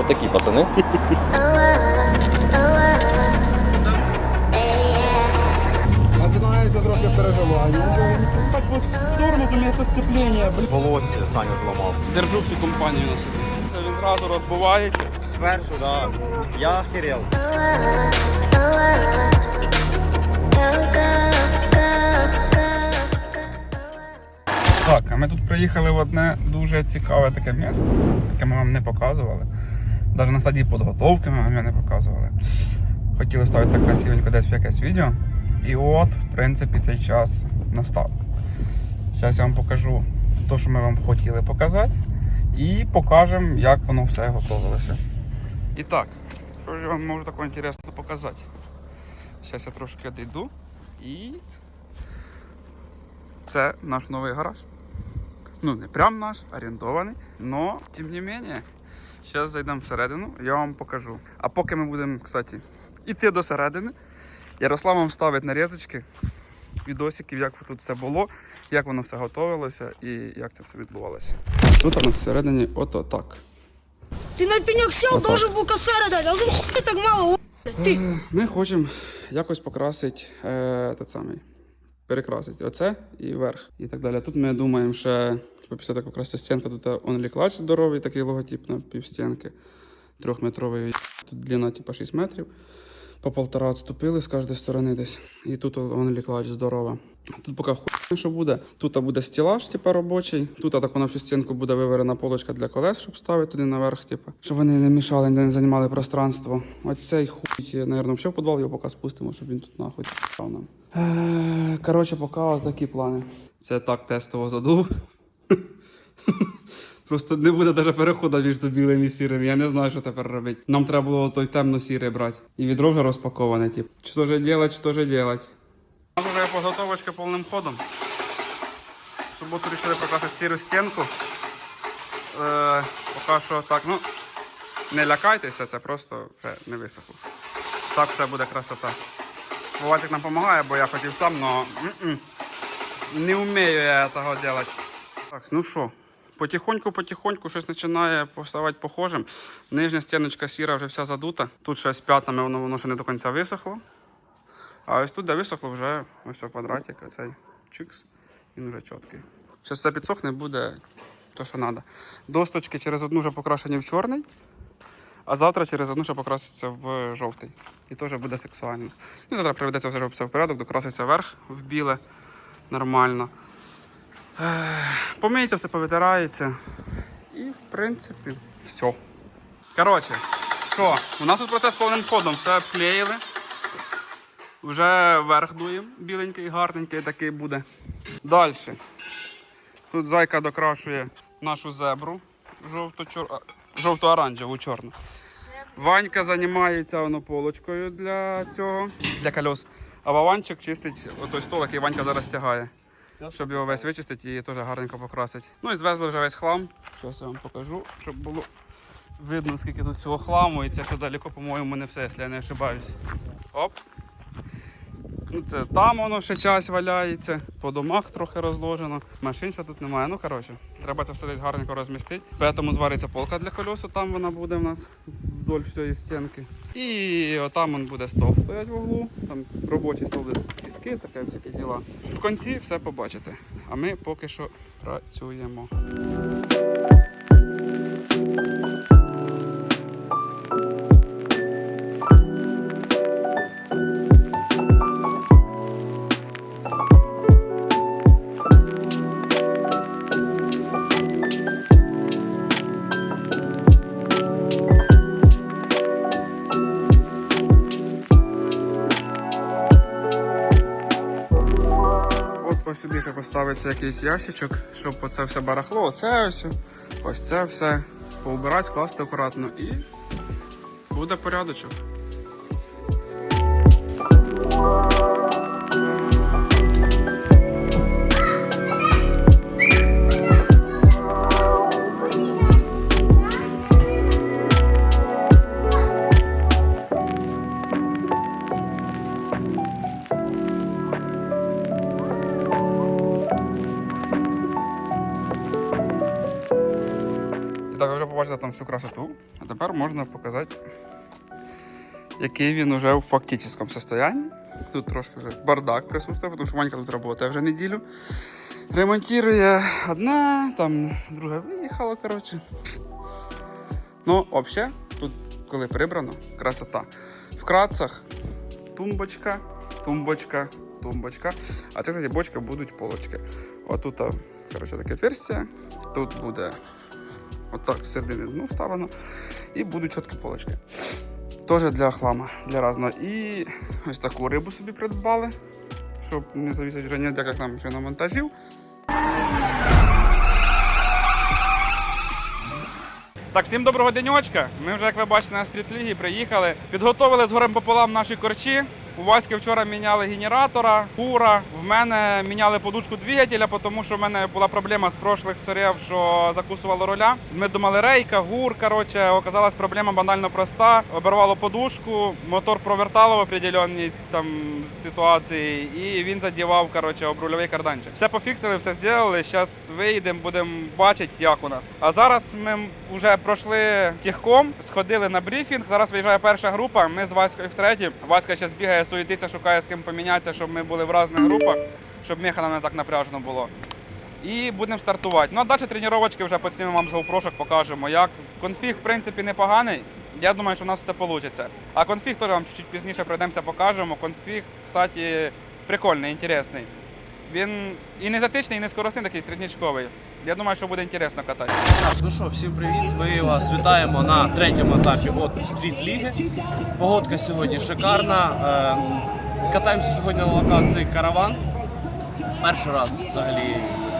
Отакі пацани. А трохи переживання. Так ось в сторону до місця сцеплення. Волосся Саня зламав. Держу всю компанію на собі. Він зразу розбивається. Спершу, так. Я охерел. Так, а ми тут приїхали в одне дуже цікаве таке місто, яке ми вам не показували. Навіть на стадії підготовки ми вам не показували. Хотіли ставити так красивенько десь в якесь відео. І от, в принципі, цей час настав. Зараз я вам покажу те, що ми вам хотіли показати, і покажемо, як воно все готувалося. І так, що ж я вам можу такого інтересного показати? Зараз я трошки дійду і це наш новий гараж. Ну, не прям наш, орендований. Но, тим не менее, зараз зайдемо всередину, я вам покажу. А поки ми будемо, кстати, іти до середини, Ярослав вам ставить нарізочки, відосиків, як тут все було, як воно все готувалося і як це все відбувалося. Тут у нас всередині ото так. Ты на пенек сел, Вот так. должен был косарь дать. А ну хуй так мало, блядь, ты. Е, Ми хочемо якось покрасити е, той самий. Перекрасити оце і верх, і так далі. Тут ми думаємо, ще типу, після такого красти стінка, тут Only Clutch здоровий, такий логотип на півстінки. Трьохметровий. Тут длина типу, 6 метрів. По полтора відступили з кожної сторони десь. І тут Only Clutch здорова. Тут поки хуй, що буде. Тут буде стілаж, типу, робочий. Тут так на всю стінку буде виварена полочка для колес, щоб ставити туди наверх, типу, щоб вони не мішали, не займали пространство. Ось цей хуй, наверное, ще в підвал його поки спустимо, щоб він тут нахуй став нам. Е, Коротше, поки такі плани. Це так тестово задув. Просто не буде навіть переходу між білим і сірим. Я не знаю, що тепер робити. Нам треба було той темно-сірий брати. І відро вже розпаковане, тип. Що же делать, що же делать? Підготовочка повним ходом. В суботу вирішили покрасити сіру стінку. Е, поки що так, ну, не лякайтеся, це просто вже не висохло. Так це буде красота. Вовачик нам допомагає, бо я хотів сам, але не вмію я цього робити. Так, ну що, потихоньку-потихоньку щось починає поставати похожим. Нижня стіночка сіра вже вся задута. Тут щось п'ятнами, воно, воно ще не до кінця висохло. А ось тут, де висохло, вже ось о квадратик, оцей чикс, він вже чіткий. Зараз все підсохне, буде то, що треба. Досточки через одну вже покрашені в чорний, а завтра через одну ще покраситься в жовтий. І теж буде сексуально. Ну, завтра приведеться вже все в порядок, докраситься вверх в біле нормально. Помиється, все повитирається. І, в принципі, все. Коротше, що, у нас тут процес повним ходом, все обклеїли. Вже верх дуємо, біленький, гарненький такий буде. Далі. Тут зайка докрашує нашу зебру жовто-оранжеву чорну. Ванька займається воно полочкою для цього, для кольос. А Вованчик чистить той стол, який Ванька зараз тягає. Щоб його весь вичистити і теж гарненько покрасити. Ну і звезли вже весь хлам. Зараз я вам покажу, щоб було видно, скільки тут цього хламу. І це ще далеко, по-моєму, не все, якщо я не ошибаюсь. Оп. Ну, це там воно ще час валяється, по домах трохи розложено. Машин ще тут немає. Ну, коротше, треба це все десь гарненько розмістити. Тому звариться полка для кольосу, там вона буде в нас вдоль всієї стінки. І отам он буде стол стоять в углу. Там робочий стол, піски, таке всякі діла. В кінці все побачите. А ми поки що працюємо. Сюди поставиться якийсь ящичок, щоб оце все барахло, оце ось, ось це все поубирати, скласти акуратно і буде порядочок. Вже показати вам всю красоту. А тепер можна показати, який він уже в фактичному стані. Тут трошки вже бардак присутствує, тому що Ванька тут працює вже неділю. Ремонтує одна, там друга виїхала, коротше. Ну, взагалі, тут, коли прибрано, красота. В кратцах тумбочка, тумбочка, тумбочка. А це, кстати, бочка будуть полочки. Отут, коротше, таке отверстие. Тут буде отак з середини ну, вставлено. І будуть чіткі полочки. Теж для хлама, для різного. І ось таку рибу собі придбали, щоб не завісити вже ніяких нам шиномонтажів. Так, всім доброго денечка. Ми вже, як ви бачите, на стрітлігі приїхали. Підготовили з горем пополам наші корчі. У Васьки вчора міняли генератора, кура. В мене міняли подушку двигателя, тому що в мене була проблема з прошлих сорів, що закусувало руля. Ми думали рейка, гур. Коротше, оказалась проблема банально проста. Обірвало подушку, мотор провертало в определенній там ситуації, і він задівав коротше, об рульовий карданчик. Все пофіксили, все зробили. Зараз вийдемо, будемо бачити, як у нас. А зараз ми вже пройшли тіхком, сходили на брифінг. Зараз виїжджає перша група. Ми з Ваською в третій. Васька зараз бігає, суетиться, шукає з ким помінятися, щоб ми були в різних групах, щоб меха нам не так напряжно було. І будемо стартувати. Ну а далі тренувачки вже поснімемо вам з GoPro, покажемо. Як конфіг, в принципі, непоганий. Я думаю, що у нас все вийде. А конфіг теж вам чуть пізніше пройдемося, покажемо. Конфіг, кстати, прикольний, інтересний. Він і не затичний, і не скоростний, такий середнячковий. Я думаю, що буде інтересно катати. Ну що, всім привіт. Ми вас вітаємо на третьому етапі от стріт ліги. Погодка сьогодні шикарна. Ем, Катаємося сьогодні на локації караван. Перший раз взагалі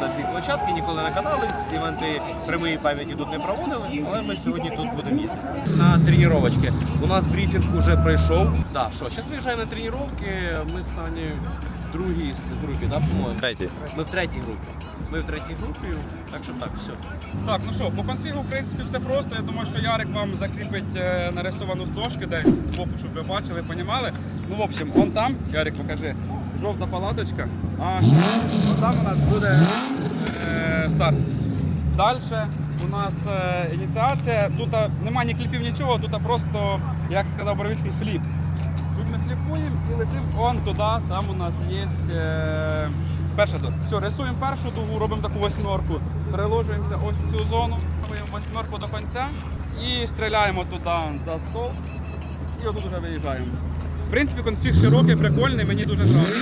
на цій площадці ніколи не катались. Івенти прямої пам'яті тут не проводили, але ми сьогодні тут будемо їздити. На тренувачки. У нас брифінг уже пройшов. Так, що, зараз виїжджаємо на тренування. Ми з Сані другій з групі, да, по-моєму? Третій. Ми в третій групі. Ми в третій групі, так що так, все. Так, ну що, по конфігу, в принципі, все просто. Я думаю, що Ярик вам закріпить е, нарисовану з дошки десь з боку, щоб ви бачили, понімали. Ну, в общем, он там, Ярик, покажи, жовта палаточка, а там у нас буде е, старт. Далі у нас е, ініціація. Тут немає ні кліпів, нічого, тут просто, як сказав Боровицький, фліп. Тут і летимо он туди, там у нас є е, перша зона. Все, рисуємо першу дугу, робимо таку восьмерку, переложуємося ось в цю зону, робимо восьмерку до кінця і стріляємо туди за стол. І отут вже виїжджаємо. В принципі, конфіг широкий, прикольний, мені дуже подобається.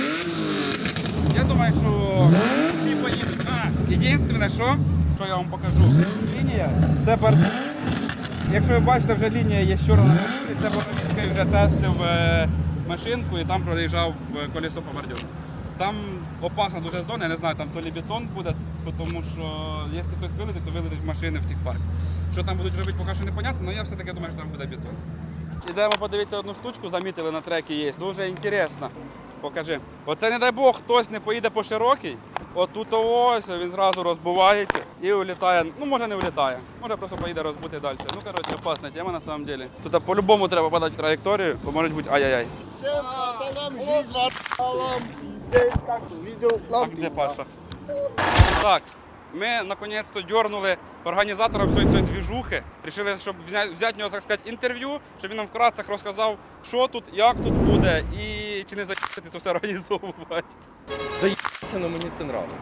Я думаю, що всі поїдуть. А, єдине, що, що я вам покажу, лінія це бар... Якщо ви бачите, вже лінія є на машині, це Боровицький вже тестив машинку і там проїжджав колесо по бордюру. Там опасна дуже зона, я не знаю, там то лі бетон буде, тому що якщо хтось вилетить, то вилетить машини в тих парк. Що там будуть робити, поки що непонятно, але я все-таки думаю, що там буде бетон. Ідемо подивитися одну штучку, замітили на трекі є. Дуже інтересно. Покажи. Оце, не дай Бог, хтось не поїде по широкій. Отут ось він зразу розбувається і улітає. Ну, може не улітає, може просто поїде розбути далі. Ну, коротше, опасна тема на самом деле. Тут по-любому треба подати в траєкторію, бо може бути ай-яй-яй. Всім А де Паша? Так, ми наконець-то дернули організатора всієї цієї двіжухи. Рішили, щоб взяти нього, так сказати, інтерв'ю, щоб він нам вкратце розказав, що тут, як тут буде і чи не заїхати це все організовувати. Заїбався, але мені це нравиться.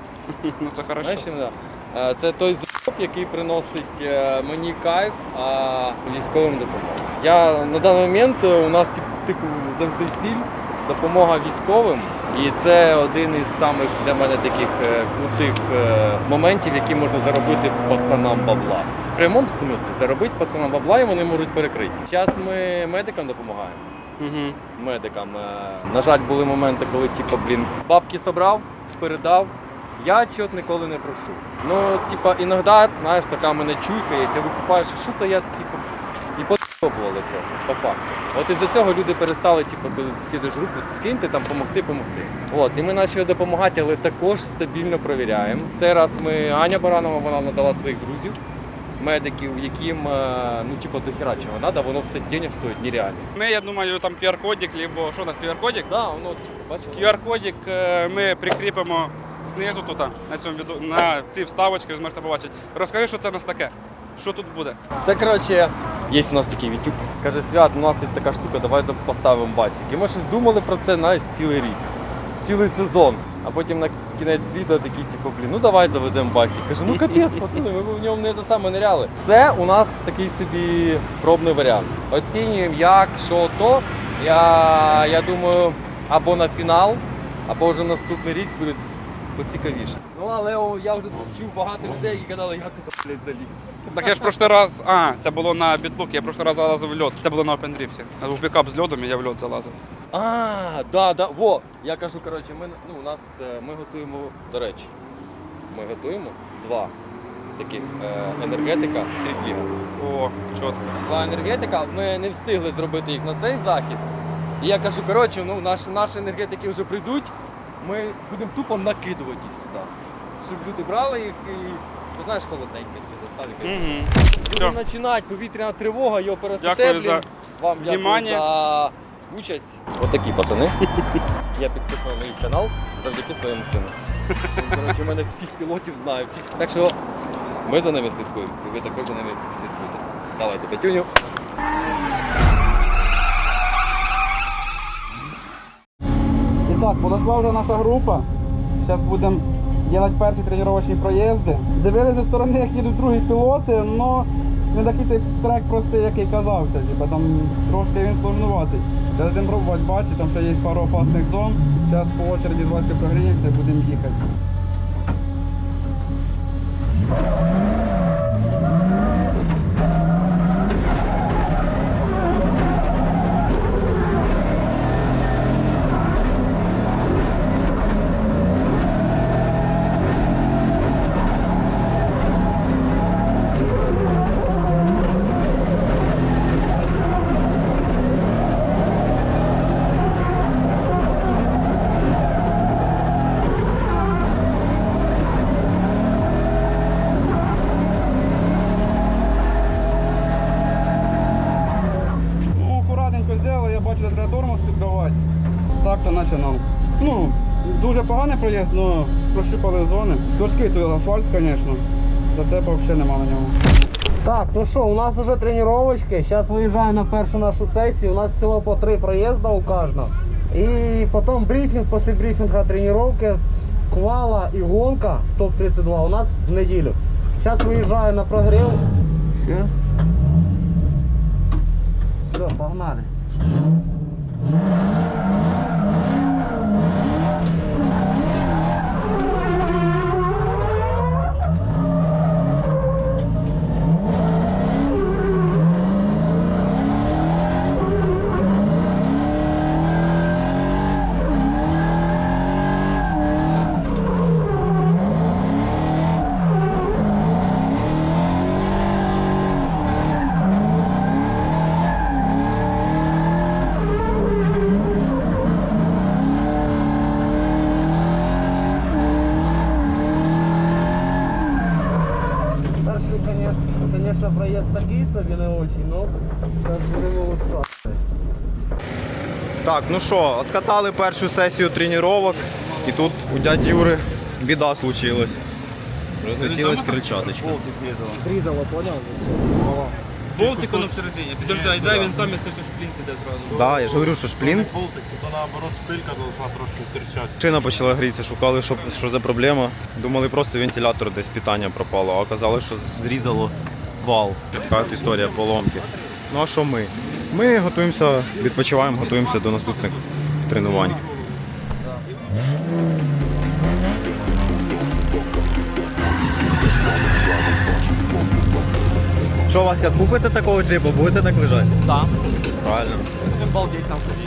Ну це хорошо. Знаєш, да? Е, це той заєб, який приносить е, мені кайф, а військовим допомогу. Я на даний момент е, у нас типу завжди ціль допомога військовим. І це один із самих для мене таких е, крутих е, моментів, які можна заробити пацанам бабла. В прямому смислі заробити пацанам бабла і вони можуть перекрити. Зараз ми медикам допомагаємо Угу. медикам. Е, На жаль, були моменти, коли типу, блін, бабки собрав, передав. Я чот ніколи не прошу. Ну, типа, іноді, знаєш, така мене чуйка є, я викупаю, що що то я, типу, і подобували трохи, по факту. От із-за цього люди перестали, типу, коли скидаєш руку, скиньте там, помогти, помогти. От, і ми почали допомагати, але також стабільно перевіряємо. Цей раз ми Аня Баранова, вона надала своїх друзів, медиків, яким, е, ну, типу, до чого треба, воно все денег стоїть нереально. Ми, я думаю, там QR-кодик, або що у нас QR-кодик? Да, воно, бачиш? QR-кодик е, ми прикріпимо знизу тут, на цьому на ці вставочки, ви зможете побачити. Розкажи, що це у нас таке. Що тут буде? Та коротше, є у нас такий Вітюк. Каже, свят, у нас є така штука, давай поставимо басик. І ми щось думали про це, знаєш, цілий рік, цілий сезон. А потім на кінець літа такі, типу, блін, ну давай завеземо басик. Каже, ну капець, пацани, ми в ньому не те саме ниряли. Це у нас такий собі пробний варіант. Оцінюємо, як, що то. Я, я думаю, або на фінал, або вже наступний рік буде поцікавіше. Ну але о, я вже чув багато людей, які казали, як ти там блядь, заліз. Так я ж прошлий раз. А, це було на бітлук, я прошлий раз залазив в льот. Це було на опендріфті. Був пікап з льодом, і я в льот залазив. А, да, да, во. Я кажу, коротше, ми, ну, у нас е, ми готуємо, до речі, ми готуємо два таких е, енергетика стрітліга. О, чітко. Два енергетика. Ми не встигли зробити їх на цей захід. І я кажу, коротше, ну наші, наші енергетики вже прийдуть, ми будемо тупо накидувати їх сюди. Щоб люди брали їх і, ну, знаєш, доставки. Угу. Будемо Все. починати, повітряна тривога, його пересете, за Вам дякую внимание. за участь. От такі пацани. Я підписаний на їх канал завдяки своєму сину. Він, Коротше, мене всіх пілотів знаю. Всіх. Так що ми за ними слідкуємо. І ви також за ними слідкуєте. Давайте п'ятюню. І так, подошла вже наша група. Зараз будемо робити перші тренувальні проїзди. Дивилися зі сторони, як їдуть другі пілоти, але не такий цей трек простий, який казався. Типа, там трошки він сложнуватий. Зараз будемо пробувати бачити, там ще є пару опасних зон. Зараз по очереді з Ваською прогріємося і будемо їхати. Асфальт, звісно. Зацепа взагалі нема на ньому. Так, ну що, у нас вже тренувачки. Зараз виїжджаю на першу нашу сесію. У нас всього по три проїзда у кожного. І потім брифінг, після брифінга тренування, квала і гонка топ-32 у нас в неділю. Зараз виїжджаю на прогрів. Ще? Все, погнали. Перший, звісно, проїзд такий собі не очень, но зараз будемо улучшати. Так, ну що, откатали першу сесію тренувань, і тут у дяді Юри біда случилась. Розлетілась крильчаточка. Зрізало, поняв? Болтик воно всередині. Підожди, дай він там, якщо все шплінт іде зразу. Да, я ж говорю, що шплін. Болтик, то наоборот шпилька должна трошки стирчати. Шина почала грітися, шукали, що, що за проблема. Думали, просто вентилятор десь питання пропало, а оказалось, що зрізало вал. Така історія поломки. Ну а що ми? Ми готуємося, відпочиваємо, готуємося до наступних тренувань. Що, Васька, купите такого джипа, будете так лежати? Так. Правильно. Балдеть там сидіть.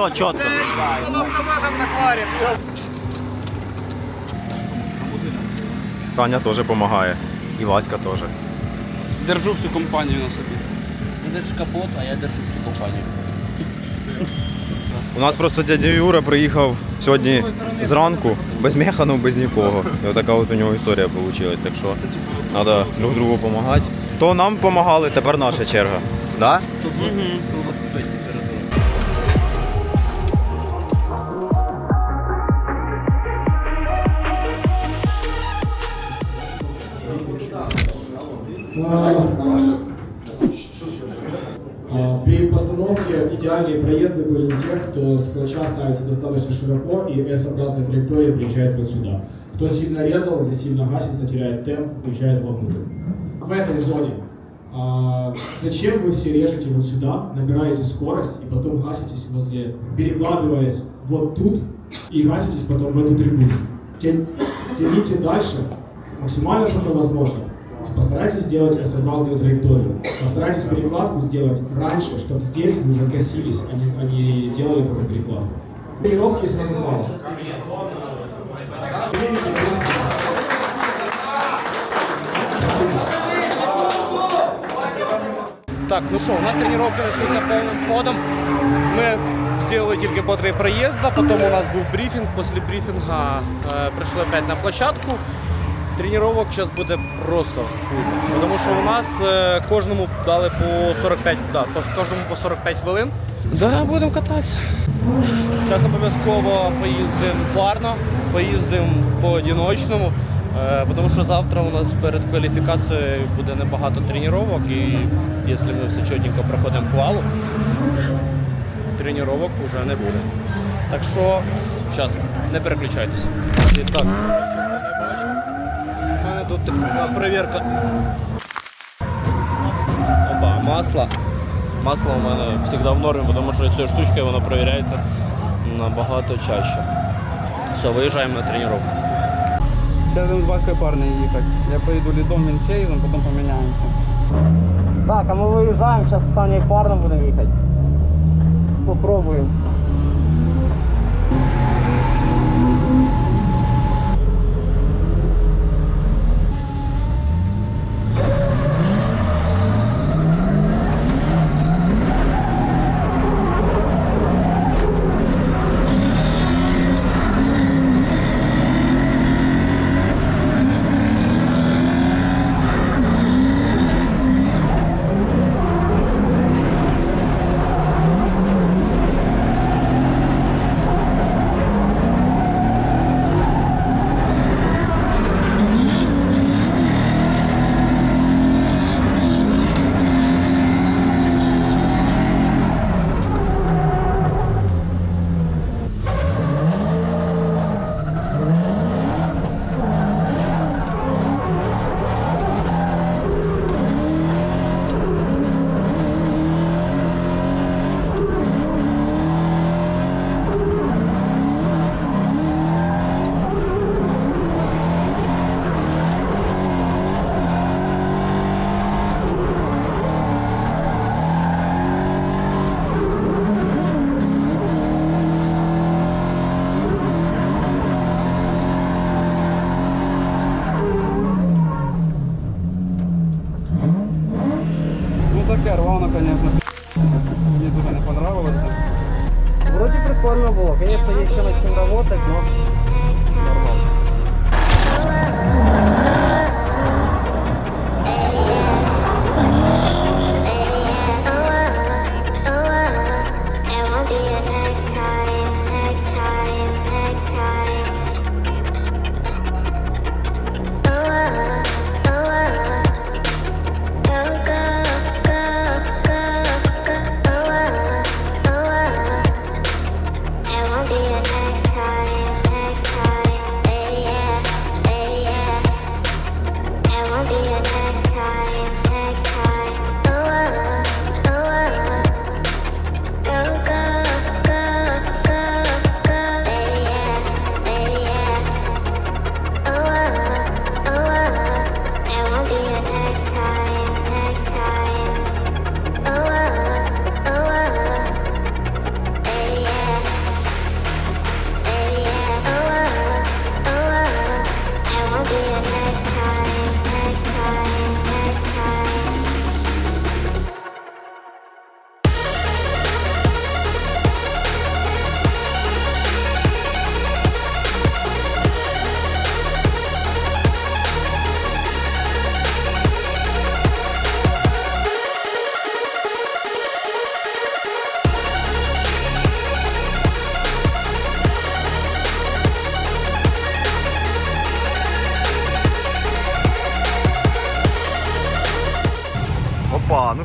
Все, чітко. Саня теж допомагає. І Васька теж. Держу всю компанію на собі. Ти держиш капот, а я держу всю компанію. У нас просто дядя Юра приїхав сьогодні зранку, без механу, без нікого. І отака от у нього історія вийшла. Так що треба друг другу допомагати. То нам допомагали, тепер наша черга. Да? А, При постановке идеальные проезды были у тех, кто с клатча ставится достаточно широко и S-образной траекторией приезжает вот сюда. Кто сильно резал, здесь сильно гасится, теряет темп, приезжает вовнутрь. В этой зоне а, зачем вы все режете вот сюда, набираете скорость и потом гаситесь возле, перекладываясь вот тут и гаситесь потом в эту трибуну? Тя- Тяните дальше максимально сколько возможно. То есть Постарайтесь сделать S-образную траекторию. Постарайтесь перекладку сделать раньше, чтобы здесь вы уже гасились, а не, а не делали только перекладку. Тренировки сразу мало. Так, ну що, у нас тренування несуться повним ходом. Ми зробили тільки по три проїзда, потім у нас був брифінг. Після брифінга е, прийшли опять на площадку. Тренувок зараз буде просто хуйно. Тому що у нас е, кожному дали по 45, да, по- кожному по 45 хвилин. Да, будемо кататися. Зараз обов'язково поїздимо парно, поїздимо по одиночному, е, тому що завтра у нас перед кваліфікацією буде небагато тренувань, і якщо ми все чітко проходимо квалу, тренувань вже не буде. Так що, зараз, не переключайтесь. І так, тут перевірка. Опа, масло. Масло у мене завжди в нормі, тому що цією штучкою воно перевіряється набагато чаще. Все, виїжджаємо на тренування. Зараз будемо з Ваською парною їхати. Я поїду лідом, він чейзом, потім поміняємося. Так, а ми виїжджаємо, зараз з Саней парно будемо їхати. Попробуємо.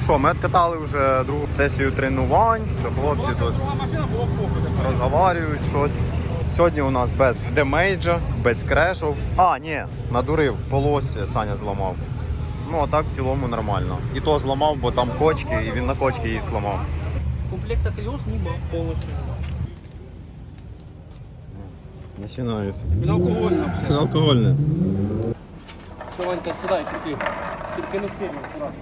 Що, ми відкатали вже другу сесію тренувань. Все, хлопці тут розговорюють щось. Сьогодні у нас без демейджа, без крешів. А, ні, надурив, полосся Саня зламав. Ну а так в цілому нормально. І то зламав, бо там кочки, і він на кочки її зламав. Комплекта колес нема повністю. Починається. Безалкогольно взагалі. Алкогольне. Що, Ванька, сідай, чути. Тільки не сильно, сразу.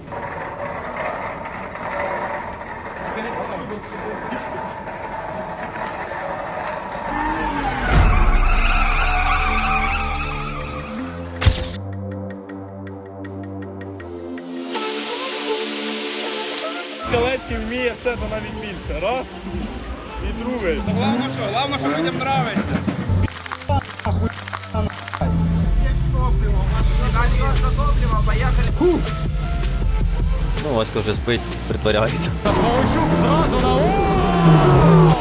Скалецький вміє все, то навіть більше. Раз і другий. Головне що? Головне, що людям подобається. Ну, Оська вже спить, притворяється. Ковальчук зразу на